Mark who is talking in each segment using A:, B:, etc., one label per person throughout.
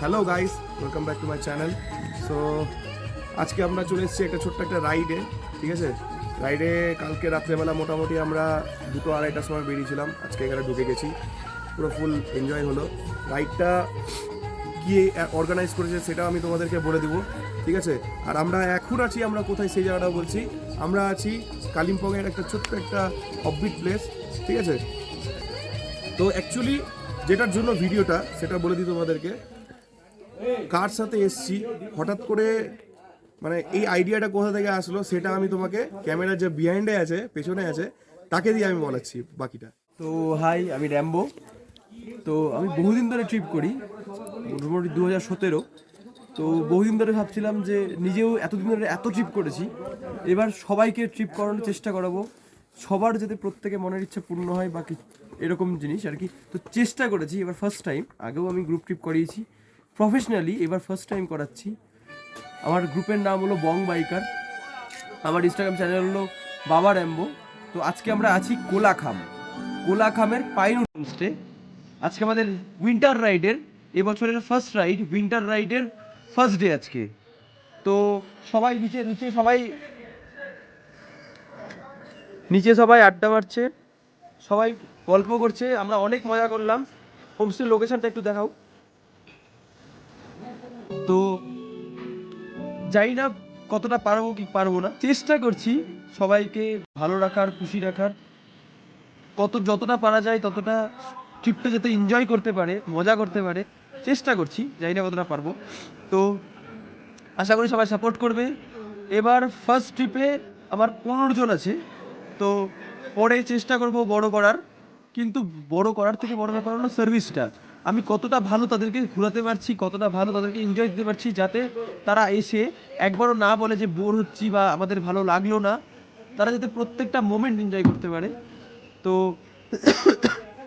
A: Hello guys welcome back to my channel so আজকে আমরা চলে এসেছি একটা ছোট্ট একটা রাইডে ঠিক আছে? রাইডে কালকে রাত্রেবেলা মোটামুটি আমরা দুটো আড়াইটার সময় বেরিয়েছিলাম। আজকে এখানে ঢুকে গেছি। পুরো ফুল এনজয় হলো। রাইডটা কি অর্গানাইজ করেছে সেটা আমি তোমাদেরকে বলে দেবো, ঠিক আছে? আর আমরা এখন আছি, আমরা কোথায় সেই জায়গাটা বলছি। আমরা আছি কালিম্পংয়ের একটা ছোট্ট একটা অফবিট প্লেস ঠিক আছে? তো অ্যাকচুয়ালি যেটার জন্য ভিডিওটা সেটা বলে দিই তোমাদেরকে। কার সাথে এসছি? হঠাৎ করে মানে এই আইডিয়াটা কোথা থেকে আসলো সেটা আমি তোমাকে ক্যামেরার যে বিহাইন্ডে আছে, পেছনে আছে, তাকে দিয়ে আমি বলাচ্ছি বাকিটা।
B: তো হাই, আমি র্যাম্বো। তো আমি বহুদিন ধরে ট্রিপ করি, মোটামুটি দু হাজার সতেরো। তো বহুদিন ধরে ভাবছিলাম যে নিজেও এতদিন ধরে এত ট্রিপ করেছি, এবার সবাইকে ট্রিপ করানোর চেষ্টা করাবো। সবার যাতে প্রত্যেকে মনের ইচ্ছা পূর্ণ হয় বা কি- এরকম জিনিস আর কি। তো চেষ্টা করেছি, এবার ফার্স্ট টাইম আগেও আমি গ্রুপ ট্রিপ করিয়েছি। প্রফেশনালি এবার ফার্স্ট টাইম করাচ্ছি। আমার গ্রুপের নাম হলো বং বাইকার। আমার ইনস্টাগ্রাম চ্যানেল হলো বাবা র্যাম্বো। তো আজকে আমরা আছি কোলাখাম। কোলাখামের পাইন হোমস্টে আজকে আমাদের উইন্টার রাইডের এবছরের ফার্স্ট রাইড উইন্টার রাইডের ফার্স্ট ডে আজকে। তো সবাই নিচে নিচে সবাই নিচে সবাই আড্ডা মারছে। সবাই গল্প করছে। আমরা অনেক মজা করলাম। হোমস্টের লোকেশনটা একটু দেখাও। তো জানি না কতটা পারব কি পারব না। চেষ্টা করছি সবাইকে ভালো রাখার, খুশি রাখার। কত যতটা পারা যায় ততটা ট্রিপটা যাতে এনজয় করতে পারে, মজা করতে পারে, চেষ্টা করছি জানি না কতটা পারব। তো আশা করি সবাই সাপোর্ট করবে। এবার ফার্স্ট ট্রিপে আমার পনেরো জন আছে। তো পরে চেষ্টা করব বড় করার। কিন্তু বড় করার থেকে বড় ব্যাপার হলো সার্ভিসটা আমি কতটা ভালো তাদেরকে ঘোরাতে পারছি, কতটা ভালো তাদেরকে এনজয় দিতে পারছি যাতে তারা এসে একবারও না বলে যে বোর হচ্ছি বা আমাদের ভালো লাগল না, তারা যাতে প্রত্যেকটা মোমেন্ট এনজয় করতে পারে। তো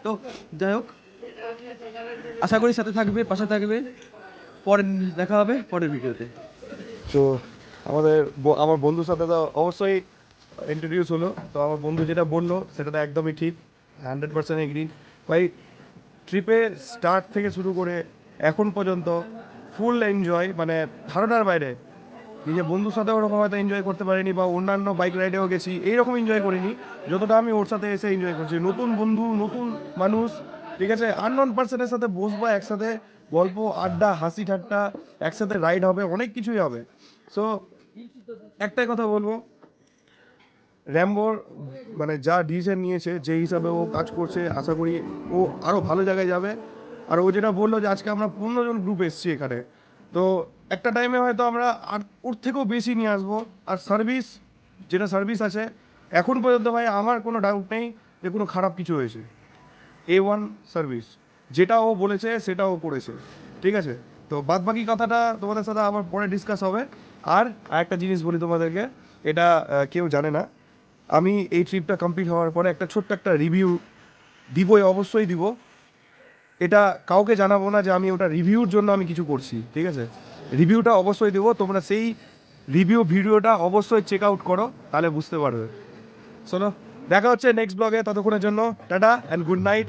B: তো যাই হোক, আশা করি সাথে থাকবে, পাশে থাকবে। পরে দেখা হবে, পরের ভিডিওতে।
A: তো আমাদের আমার বন্ধুর সাথে তো অবশ্যই ইন্ট্রোডিউস হলো। তো আমার বন্ধু যেটা বলল, সেটা তো একদমই ঠিক হান্ড্রেড পার্সেন্ট এগ্রি ভাই ট্রিপে স্টার্ট থেকে শুরু করে এখন পর্যন্ত ফুল এনজয় মানে ধারণার বাইরে। নিজের বন্ধুর সাথে ওরকম হয়তো এনজয় করতে পারিনি বা অন্যান্য বাইক রাইডেও গেছি, এইরকম এনজয় করিনি। যতটা আমি ওর সাথে এসে এনজয় করছি। নতুন বন্ধু, নতুন মানুষ, ঠিক আছে? আননোন পার্সনের সাথে বসবো একসাথে, গল্প, আড্ডা, হাসি, ঠাট্টা, একসাথে রাইড হবে, অনেক কিছুই হবে। সো একটাই কথা বলব র্যাম্বোর মানে যা ডিসিশন নিয়েছে, যে হিসাবে ও কাজ করছে, আশা করি ও আরও ভালো জায়গায় যাবে। আর ও যেটা বলল যে আজকে আমরা পনেরো জন গ্রুপ এসেছি এখানে। তো একটা টাইমে হয়তো আমরা আর ওর থেকেও বেশি নিয়ে আসব। আর সার্ভিস যেটা সার্ভিস আছে, এখন পর্যন্ত ভাই আমার কোনো ডাউট নেই যে কোনো খারাপ কিছু হয়েছে। এ ওয়ান সার্ভিস যেটা ও বলেছে, সেটা ও করেছে। ঠিক আছে? তো বাদ বাকি কথাটা তোমাদের সাথে আবার পরে ডিসকাস হবে। আর একটা জিনিস বলি তোমাদেরকে, এটা কেউ জানে না। আমি এই ট্রিপটা কমপ্লিট হওয়ার পরে একটা ছোট্ট একটা রিভিউ দিবই, অবশ্যই দিব। এটা কাউকে জানাব না যে আমি ওটা রিভিউর জন্য আমি কিছু করছি, ঠিক আছে? রিভিউটা অবশ্যই দেবো। তোমরা সেই রিভিউ ভিডিওটা অবশ্যই চেক আউট করো, তাহলে বুঝতে পারবে। শোনো, দেখা হচ্ছে নেক্সট ব্লগে ততক্ষণের জন্য, টাটা অ্যান্ড গুড নাইট